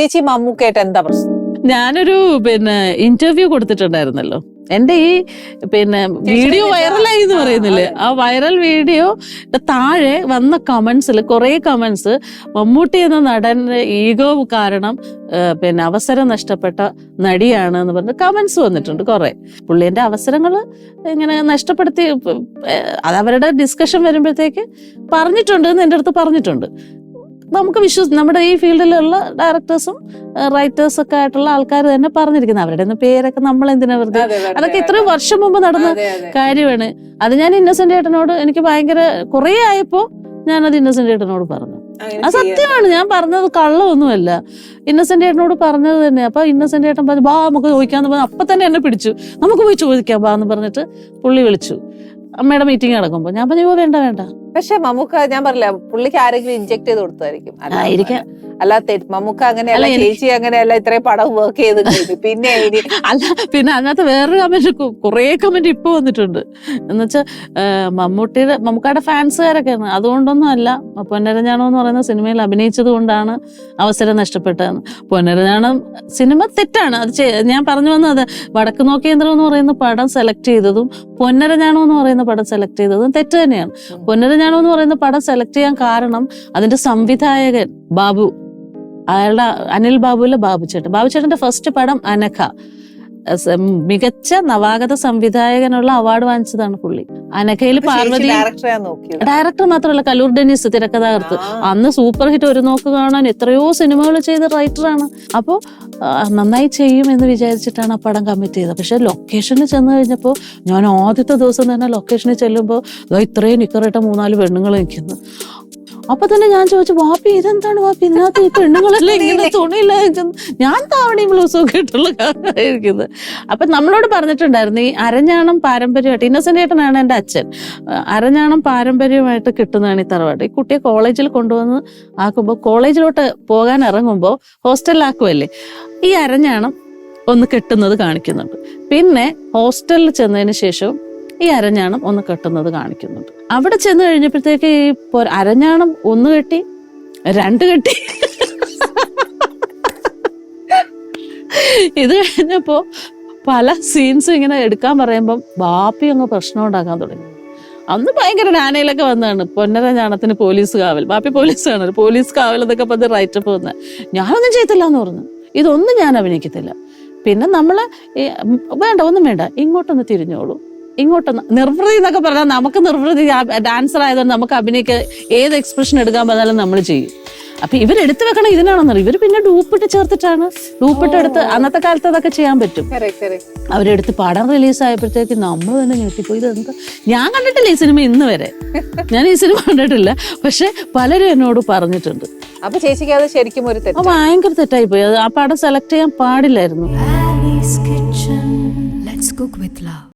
ചേച്ചി മമ്മൂക്കായിട്ട് എന്താ പ്രശ്നം? ഞാനൊരു പിന്നെ ഇന്റർവ്യൂ കൊടുത്തിട്ടുണ്ടായിരുന്നല്ലോ. എന്റെ ഈ പിന്നെ വീഡിയോ വൈറലായി എന്ന് പറയുന്നില്ലേ? ആ വൈറൽ വീഡിയോ താഴെ വന്ന കമന്റ്സിൽ കുറെ കമന്റ്സ് മമ്മൂട്ടി എന്ന നടന്റെ ഈഗോ കാരണം പിന്നെ അവസരം നഷ്ടപ്പെട്ട നടിയാണ് എന്ന് പറഞ്ഞ് കമന്റ്സ് വന്നിട്ടുണ്ട് കുറെ. പുള്ളിന്റെ അവസരങ്ങൾ ഇങ്ങനെ നഷ്ടപ്പെടുത്തി അത് അവരുടെ ഡിസ്കഷൻ വരുമ്പോഴത്തേക്ക് പറഞ്ഞിട്ടുണ്ട് എന്ന് എന്റെ അടുത്ത് പറഞ്ഞിട്ടുണ്ട്. നമുക്ക് വിശ്വസി നമ്മുടെ ഈ ഫീൽഡിലുള്ള ഡയറക്ടേഴ്സും റൈറ്റേഴ്സ് ഒക്കെ ആയിട്ടുള്ള ആൾക്കാർ തന്നെ പറഞ്ഞിരിക്കുന്നത്. അവരുടെ പേരൊക്കെ നമ്മൾ എന്തിനാ വെറുതെ അതൊക്കെ ഇത്രയും വർഷം മുമ്പ് നടന്ന. കാര്യമാണ്. അത് ഞാൻ ഇന്നസെന്റ് ഏട്ടനോട് എനിക്ക് ഭയങ്കര കുറേ ആയപ്പോ ഞാനത് ഇന്നസെന്റ് ഏട്ടനോട് പറഞ്ഞു. അത് സത്യമാണ്. ഞാൻ പറഞ്ഞത് കള്ളമൊന്നുമല്ല. ഇന്നസെന്റ് ഏട്ടനോട് പറഞ്ഞത് തന്നെ. അപ്പൊ ഇന്നസെന്റ് ഏട്ടൻ പറഞ്ഞു ബാ നമുക്ക് ചോദിക്കാന്ന് പറഞ്ഞു അപ്പൊ തന്നെ എന്നെ പിടിച്ചു. നമുക്ക് പോയി ചോദിക്കാം ബാ എന്ന് പറഞ്ഞിട്ട് പുള്ളി വിളിച്ചു. അമ്മയുടെ മീറ്റിംഗ് നടക്കുമ്പോ. ഞാൻ പറഞ്ഞു "ഓ, വേണ്ട വേണ്ട. പക്ഷെ നമുക്ക് ഞാൻ പറഞ്ഞില്ല പുള്ളിക്ക് ആരെങ്കിലും ഇഞ്ചെക്ട് ചെയ്ത് കൊടുത്തായിരിക്കും. ആയിരിക്കാം. അല്ല തെ- മമ്മൂക്ക അങ്ങനെയല്ല ചേച്ചി അങ്ങനെയല്ല ഇത്രയും പടം വർക്ക് ചെയ്ത് പിന്നെ അല്ല പിന്നെ അതിനകത്ത് വേറൊരു കമന്റ് കുറേ കമന്റ് ഇപ്പൊ വന്നിട്ടുണ്ട്. എന്ന് വെച്ചാൽ മമ്മൂട്ടിയുടെ മമ്മൂക്കായുടെ ഫാൻസുകാരൊക്കെയാണ്. അതുകൊണ്ടൊന്നും അല്ല പൊന്നരഞ്ഞാണം എന്ന് പറയുന്ന സിനിമയിൽ അഭിനയിച്ചത് കൊണ്ടാണ് അവസരം നഷ്ടപ്പെട്ടതെന്ന്. പൊന്നരഞ്ഞാണം സിനിമ തെറ്റാണ്. അത് ഞാൻ പറഞ്ഞു വന്നത് വടക്ക് നോക്കേന്ദ്രം എന്ന് പറയുന്ന പടം സെലക്ട് ചെയ്തതും പൊന്നരഞ്ഞാണം എന്ന് പറയുന്ന പടം സെലക്ട് ചെയ്തതും തെറ്റ് തന്നെയാണ്. പൊന്നരഞ്ഞാണം എന്ന് പറയുന്ന പടം സെലക്ട് ചെയ്യാൻ കാരണം അതിന്റെ സംവിധായകൻ ബാബു. അയാളുടെ അനിൽ ബാബുവിലെ ബാബു ചേട്ടൻ ബാബു ചേട്ടന്റെ ഫസ്റ്റ് പടം അനഘ മികച്ച നവാഗത സംവിധായകനുള്ള അവാർഡ് വാങ്ങിച്ചതാണ് പുള്ളി. അനഘയിൽ പാർവതി ഡയറക്ടർ മാത്രമല്ല കലൂർ ഡെന്നിസ് തിരക്കഥാകൃത്ത്. അന്ന് സൂപ്പർ ഹിറ്റ് ഒരു നോക്ക് കാണാൻ എത്രയോ സിനിമകൾ ചെയ്ത റൈറ്ററാണ് അപ്പോൾ നന്നായി ചെയ്യും എന്ന് വിചാരിച്ചിട്ടാണ് ആ പടം കമ്മിറ്റ് ചെയ്തത്. പക്ഷെ ലൊക്കേഷനിൽ ചെന്ന് കഴിഞ്ഞപ്പോൾ ഞാൻ ആദ്യത്തെ ദിവസം തന്നെ ലൊക്കേഷനിൽ ചെല്ലുമ്പോൾ ഇത്രയും നിക്കറിട്ട മൂന്നാൽ പെണ്ണുങ്ങൾ നിൽക്കുന്നു. അപ്പൊ തന്നെ ഞാൻ ചോദിച്ചു വാപ്പി ഇതെന്താണ് വാപ്പി? ഇതിനകത്ത് ഈ പെണ്ണുങ്ങളെല്ലാം ഇങ്ങനെ തുണിയില്ല ഞാൻ താവണയും ബ്ലൗസും ഒക്കെ ഇട്ടുള്ള ഇരിക്കുന്നത് അപ്പൊ നമ്മളോട് പറഞ്ഞിട്ടുണ്ടായിരുന്നു ഈ അരഞ്ഞാണം പാരമ്പര്യമായിട്ട് ഇന്നസെന്റ് ഏട്ടനാണ് എന്റെ അച്ഛൻ. അരഞ്ഞാണം പാരമ്പര്യമായിട്ട് കിട്ടുന്നതാണ് ഈ തറവാട്ട് ഈ കുട്ടിയെ കോളേജിൽ കൊണ്ടുവന്ന് ആക്കുമ്പോൾ കോളേജിലോട്ട് പോകാൻ ഇറങ്ങുമ്പോൾ ഹോസ്റ്റലിലാക്കുമല്ലേ ഈ അരഞ്ഞാണം ഒന്ന് കെട്ടുന്നത് കാണിക്കുന്നുണ്ട്. പിന്നെ ഹോസ്റ്റലിൽ ചെന്നതിന് ശേഷം ഈ അരഞ്ഞാണം ഒന്ന് കെട്ടുന്നത് കാണിക്കുന്നുണ്ട്. അവിടെ ചെന്ന് കഴിഞ്ഞപ്പോഴത്തേക്ക് ഈ അരഞ്ഞാണം ഒന്ന് കെട്ടി രണ്ട് കെട്ടി. ഇത് കഴിഞ്ഞപ്പോ പല സീൻസും ഇങ്ങനെ എടുക്കാൻ പറയുമ്പം ബാപ്പി അങ്ങ് പ്രശ്നം ഉണ്ടാക്കാൻ തുടങ്ങി. അന്ന് ഭയങ്കര ഡാനയിലൊക്കെ വന്നതാണ്. പൊന്നര ഞാണത്തിന് പോലീസ് കാവൽ. ബാപ്പി പോലീസ് പോലീസാണ് പോലീസ് കാവൽ എന്നൊക്കെ പറഞ്ഞ് റൈറ്റപ്പ് വന്ന് ഞാനൊന്നും ചെയ്തില്ല എന്ന് പറഞ്ഞു. ഇതൊന്നും ഞാൻ അഭിനയിക്കത്തില്ല. പിന്നെ നമ്മൾ വേണ്ട ഒന്നും വേണ്ട. ഇങ്ങോട്ടൊന്ന് തിരിഞ്ഞോളൂ. ഇങ്ങോട്ടൊന്ന് നിർവൃതി എന്നൊക്കെ പറഞ്ഞാൽ നമുക്ക് നിർവൃതി ഡാൻസർ ആയതുകൊണ്ട് നമുക്ക് അഭിനയിക്ക് ഏത് എക്സ്പ്രഷൻ എടുക്കാൻ പറഞ്ഞാലും നമ്മൾ ചെയ്യും. അപ്പൊ ഇവരെടുത്ത് വെക്കണം ഇതിനാണെന്നറി ഇവർ പിന്നെ ഡൂപ്പിട്ട് ചേർത്തിട്ടാണ്. ഡൂപ്പിട്ട് എടുത്ത് അന്നത്തെ കാലത്ത് അതൊക്കെ ചെയ്യാൻ പറ്റും. അവരെടുത്ത് പടം റിലീസ് ആയപ്പോഴത്തേക്ക് നമ്മൾ തന്നെ ഞെട്ടിപ്പോയി. ഞാൻ കണ്ടിട്ടില്ല ഈ സിനിമ ഇന്ന് വരെ. ഞാൻ ഈ സിനിമ കണ്ടിട്ടില്ല. പക്ഷെ പലരും എന്നോട് പറഞ്ഞിട്ടുണ്ട്. അപ്പൊ ചേച്ചിക്ക് അത് ശരിക്കും ഒരു തെറ്റ്. ഭയങ്കര തെറ്റായി പോയി ആ പടം സെലക്ട് ചെയ്യാൻ പാടില്ലായിരുന്നു.